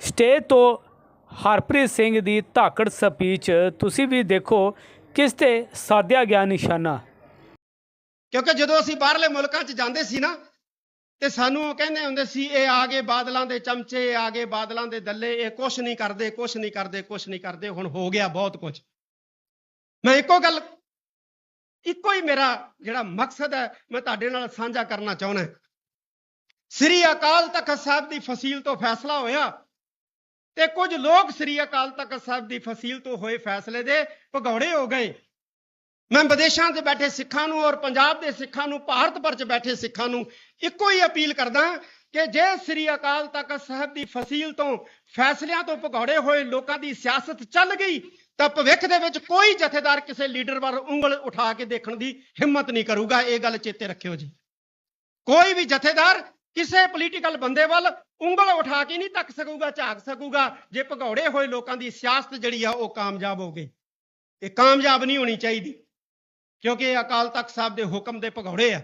Stage ਤੋਂ ਹਰਪ੍ਰੀਤ ਸਿੰਘ ਦੀ ਧਾਕੜ ਸਪੀਚ ਤੁਸੀਂ ਵੀ ਦੇਖੋ ਕਿਸ ਤੇ ਸਾਧਿਆ ਗਿਆ ਨਿਸ਼ਾਨਾ। ਕਿਉਂਕਿ ਜਦੋਂ ਅਸੀਂ ਬਾਹਰਲੇ ਮੁਲਕਾਂ 'ਚ ਜਾਂਦੇ ਸੀ ਨਾ, ਤੇ ਸਾਨੂੰ ਉਹ ਕਹਿੰਦੇ ਹੁੰਦੇ ਸੀ, ਇਹ ਆ ਗਏ ਬਾਦਲਾਂ ਦੇ ਚਮਚੇ ਆ ਗਏ ਬਾਦਲਾਂ ਦੇ ਦੱਲੇ, ਇਹ ਕੁਛ ਨਹੀਂ ਕਰਦੇ, ਕੁਛ ਨਹੀਂ ਕਰਦੇ, ਕੁਛ ਨਹੀਂ ਕਰਦੇ, ਹੁਣ ਹੋ ਗਿਆ ਬਹੁਤ ਕੁਝ ਮੈਂ ਇੱਕੋ ਗੱਲ, ਇੱਕੋ ਹੀ ਮੇਰਾ ਜਿਹੜਾ ਮਕਸਦ ਹੈ, ਮੈਂ ਤੁਹਾਡੇ ਨਾਲ ਸਾਂਝਾ ਕਰਨਾ ਚਾਹੁੰਦਾ। ਸ੍ਰੀ ਅਕਾਲ ਤਖਤ ਸਾਹਿਬ ਦੀ ਫਸੀਲ ਤੋਂ ਫੈਸਲਾ ਹੋਇਆ। ਤੇ ਕੁਝ ਲੋਕ ਸ੍ਰੀ ਅਕਾਲ ਤਖਤ ਸਾਹਿਬ ਦੀ ਫਸੀਲ ਤੋਂ ਹੋਏ ਫੈਸਲੇ ਦੇ ਭਗੌੜੇ ਹੋ ਗਏ। ਮੈਂ ਵਿਦੇਸ਼ਾਂ 'ਚ ਬੈਠੇ ਸਿੱਖਾਂ ਨੂੰ ਔਰ ਪੰਜਾਬ ਦੇ ਸਿੱਖਾਂ ਨੂੰ, ਭਾਰਤ ਭਰ 'ਚ ਬੈਠੇ ਸਿੱਖਾਂ ਨੂੰ ਇੱਕੋ ਹੀ ਅਪੀਲ ਕਰਦਾ ਕਿ ਜੇ ਸ੍ਰੀ ਅਕਾਲ ਤਖਤ ਸਾਹਿਬ ਦੀ ਫਸੀਲ ਤੋਂ ਫੈਸਲਿਆਂ ਤੋਂ ਭਗੌੜੇ ਹੋਏ ਲੋਕਾਂ ਦੀ ਸਿਆਸਤ ਚੱਲ ਗਈ, ਤਾਂ ਭਵਿੱਖ ਦੇ ਵਿੱਚ ਕੋਈ ਜਥੇਦਾਰ ਕਿਸੇ ਲੀਡਰ ਵੱਲ ਉਂਗਲ ਉਠਾ ਕੇ ਦੇਖਣ ਦੀ ਹਿੰਮਤ ਨਹੀਂ ਕਰੂਗਾ। ਇਹ ਗੱਲ ਚੇਤੇ ਰੱਖਿਓ ਜੀ। ਕੋਈ ਵੀ ਜਥੇਦਾਰ ਕਿਸੇ ਪੋਲੀਟੀਕਲ ਬੰਦੇ ਵੱਲ ਉਂਗਲ ਉਠਾ ਕੇ ਨਹੀਂ ਤੱਕ ਸਕੂਗਾ, ਝਾਕ ਸਕੂਗਾ। ਜੇ ਭਗੌੜੇ ਹੋਏ ਲੋਕਾਂ ਦੀ ਸਿਆਸਤ ਜਿਹੜੀ ਆ, ਉਹ ਕਾਮਯਾਬ ਹੋਵੇ ਇਹ ਕਾਮਯਾਬ ਨਹੀਂ ਹੋਣੀ ਚਾਹੀਦੀ, ਕਿਉਂਕਿ ਇਹ ਅਕਾਲ ਤਖਤ ਸਾਹਿਬ ਦੇ ਹੁਕਮ ਦੇ ਭਗੌੜੇ ਆ।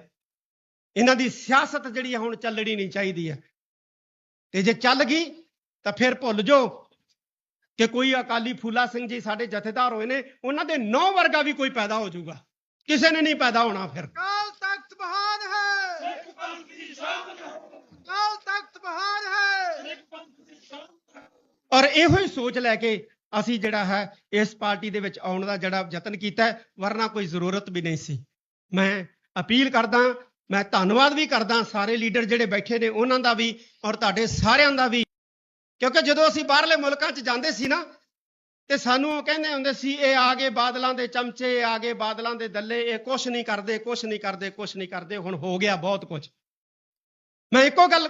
ਇਹਨਾਂ ਦੀ ਸਿਆਸਤ ਜਿਹੜੀ ਆ, ਹੁਣ ਚੱਲਣੀ ਨਹੀਂ ਚਾਹੀਦੀ ਹੈ ਤੇ ਜੇ ਚੱਲ ਗਈ, ਤਾਂ ਫਿਰ ਭੁੱਲ ਜਾਓ ਕਿ ਕੋਈ ਅਕਾਲੀ ਫੂਲਾ ਸਿੰਘ ਜੀ ਸਾਡੇ ਜਥੇਦਾਰ ਹੋਏ ਨੇ, ਉਹਨਾਂ ਦੇ ਨੌ ਵਰਗਾ ਵੀ ਕੋਈ ਪੈਦਾ ਹੋ ਜਾਊਗਾ। ਕਿਸੇ ਨੇ ਨਹੀਂ ਪੈਦਾ ਹੋਣਾ ਫਿਰ। ਕਾਲ ਤਖਤ ਬਹਾਰ ਹੈ। ਕਾਲ ਤਖਤ ਬਹਾਰ ਹੈ। ਔਰ ਇਹੋ ਹੀ ਸੋਚ ਲੈ ਕੇ ਅਸੀਂ ਜਿਹੜਾ ਹੈ ਇਸ ਪਾਰਟੀ ਦੇ ਵਿੱਚ ਆਉਣ ਦਾ ਜਿਹੜਾ ਯਤਨ ਕੀਤਾ ਹੈ, ਵਰਨਾ ਕੋਈ ਜ਼ਰੂਰਤ ਵੀ ਨਹੀਂ ਸੀ। ਮੈਂ ਅਪੀਲ ਕਰਦਾ ਮੈਂ ਧੰਨਵਾਦ ਵੀ ਕਰਦਾ ਸਾਰੇ ਲੀਡਰ ਜਿਹੜੇ ਬੈਠੇ ਨੇ ਉਹਨਾਂ ਦਾ ਵੀ ਔਰ ਤੁਹਾਡੇ ਸਾਰਿਆਂ ਦਾ ਵੀ। ਕਿਉਂਕਿ ਜਦੋਂ ਅਸੀਂ ਬਾਹਰਲੇ ਮੁਲਕਾਂ 'ਚ ਜਾਂਦੇ ਸੀ ਨਾ ਤੇ ਸਾਨੂੰ ਉਹ ਕਹਿੰਦੇ ਹੁੰਦੇ ਸੀ, ਇਹ ਆ ਗਏ ਬਾਦਲਾਂ ਦੇ ਚਮਚੇ, ਇਹ ਆ ਗਏ ਬਾਦਲਾਂ ਦੇ ਦੱਲੇ, ਇਹ ਕੁਛ ਨਹੀਂ ਕਰਦੇ, ਕੁਛ ਨਹੀਂ ਕਰਦੇ, ਕੁਛ ਨਹੀਂ ਕਰਦੇ, ਹੁਣ ਹੋ ਗਿਆ ਬਹੁਤ ਕੁਝ ਮੈਂ ਇੱਕੋ ਗੱਲ,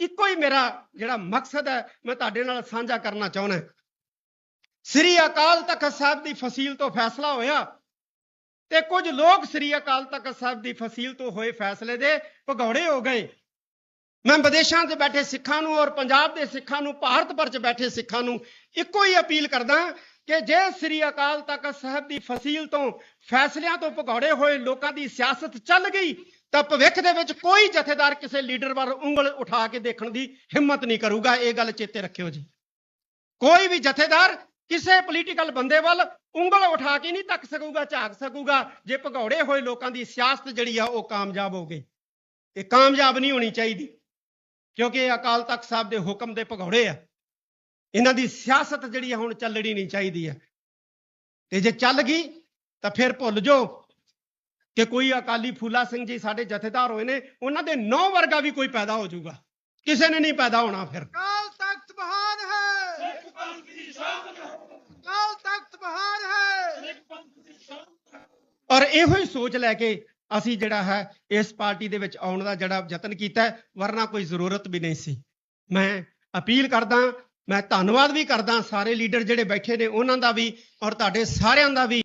ਇੱਕੋ ਹੀ ਮੇਰਾ ਜਿਹੜਾ ਮਕਸਦ ਹੈ, ਮੈਂ ਤੁਹਾਡੇ ਨਾਲ ਸਾਂਝਾ ਕਰਨਾ ਚਾਹੁੰਦਾ ਸ੍ਰੀ ਅਕਾਲ ਤਖਤ ਸਾਹਿਬ ਦੀ ਫਸੀਲ ਤੋਂ ਫੈਸਲਾ ਹੋਇਆ ਤੇ ਕੁਝ ਲੋਕ ਸ੍ਰੀ ਅਕਾਲ ਤਖਤ ਸਾਹਿਬ ਦੀ ਫਸੀਲ ਤੋਂ ਹੋਏ ਫੈਸਲੇ ਦੇ ਭਗੌੜੇ ਹੋ ਗਏ। ਮੈਂ ਵਿਦੇਸ਼ਾਂ 'ਚ ਬੈਠੇ ਸਿੱਖਾਂ ਨੂੰ ਔਰ ਪੰਜਾਬ ਦੇ ਸਿੱਖਾਂ ਨੂੰ, ਭਾਰਤ ਭਰ 'ਚ ਬੈਠੇ ਸਿੱਖਾਂ ਨੂੰ ਇੱਕੋ ਹੀ ਅਪੀਲ ਕਰਦਾ ਕਿ ਜੇ ਸ੍ਰੀ ਅਕਾਲ ਤਖਤ ਸਾਹਿਬ ਦੀ ਫਸੀਲ ਤੋਂ ਫੈਸਲਿਆਂ ਤੋਂ ਭਗੌੜੇ ਹੋਏ ਲੋਕਾਂ ਦੀ ਸਿਆਸਤ ਚੱਲ ਗਈ, ਤਾਂ ਭਵਿੱਖ ਦੇ ਵਿੱਚ ਕੋਈ ਜਥੇਦਾਰ ਕਿਸੇ ਲੀਡਰ ਵੱਲ ਉਂਗਲ ਉਠਾ ਕੇ ਦੇਖਣ ਦੀ ਹਿੰਮਤ ਨਹੀਂ ਕਰੂਗਾ। ਇਹ ਗੱਲ ਚੇਤੇ ਰੱਖਿਓ ਜੀ। ਕੋਈ ਵੀ ਜਥੇਦਾਰ ਕਿਸੇ ਪੋਲੀਟੀਕਲ ਬੰਦੇ ਵੱਲ ਉਂਗਲ ਉਠਾ ਕੇ ਨਹੀਂ ਤੱਕ ਸਕੂਗਾ, ਝਾਕ ਸਕੂਗਾ, ਜੇ ਭਗੌੜੇ ਹੋਏ ਲੋਕਾਂ ਦੀ ਸਿਆਸਤ ਜਿਹੜੀ ਆ ਉਹ ਕਾਮਯਾਬ ਹੋ ਗਈ। ਇਹ ਕਾਮਯਾਬ ਨਹੀਂ ਹੋਣੀ ਚਾਹੀਦੀ। ਕਿਉਂਕਿ ਇਹ ਅਕਾਲ ਤਖਤ ਸਾਹਿਬ ਦੇ ਹੁਕਮ ਦੇ ਭਗੌੜੇ ਆ। ਇਹਨਾਂ ਦੀ ਸਿਆਸਤ ਜਿਹੜੀ ਹੁਣ ਚੱਲਣੀ ਨਹੀਂ ਚਾਹੀਦੀ ਹੈ ਤੇ ਜੇ ਚੱਲ ਗਈ ਤਾਂ ਫਿਰ ਭੁੱਲ ਜਾਓ ਕਿ ਕੋਈ ਅਕਾਲੀ ਫੂਲਾ ਸਿੰਘ ਜੀ ਸਾਡੇ ਜਥੇਦਾਰ ਹੋਏ ਨੇ ਉਹਨਾਂ ਦੇ ਨੌ ਵਰਗਾ ਵੀ ਕੋਈ ਪੈਦਾ ਹੋ ਜਾਊਗਾ। ਕਿਸੇ ਨੇ ਨਹੀਂ ਪੈਦਾ ਹੋਣਾ ਫਿਰ। ਕਾਲ ਤਖਤ ਬਹਾਰ ਹੈ। ਕਾਲ ਤਖਤ ਬਹਾਰ ਹੈ। ਔਰ ਇਹੋ ਹੀ ਸੋਚ ਲੈ ਕੇ ਅਸੀਂ ਜਿਹੜਾ ਹੈ, ਇਸ ਪਾਰਟੀ ਦੇ ਵਿੱਚ ਆਉਣ ਦਾ ਜਿਹੜਾ ਯਤਨ ਕੀਤਾ ਵਰਨਾ ਕੋਈ ਜ਼ਰੂਰਤ ਵੀ ਨਹੀਂ ਸੀ। ਮੈਂ ਅਪੀਲ ਕਰਦਾ, ਮੈਂ ਧੰਨਵਾਦ ਵੀ ਕਰਦਾ ਸਾਰੇ ਲੀਡਰ ਜਿਹੜੇ ਬੈਠੇ ਨੇ, ਉਹਨਾਂ ਦਾ ਵੀ ਔਰ ਤੁਹਾਡੇ ਸਾਰਿਆਂ ਦਾ ਵੀ।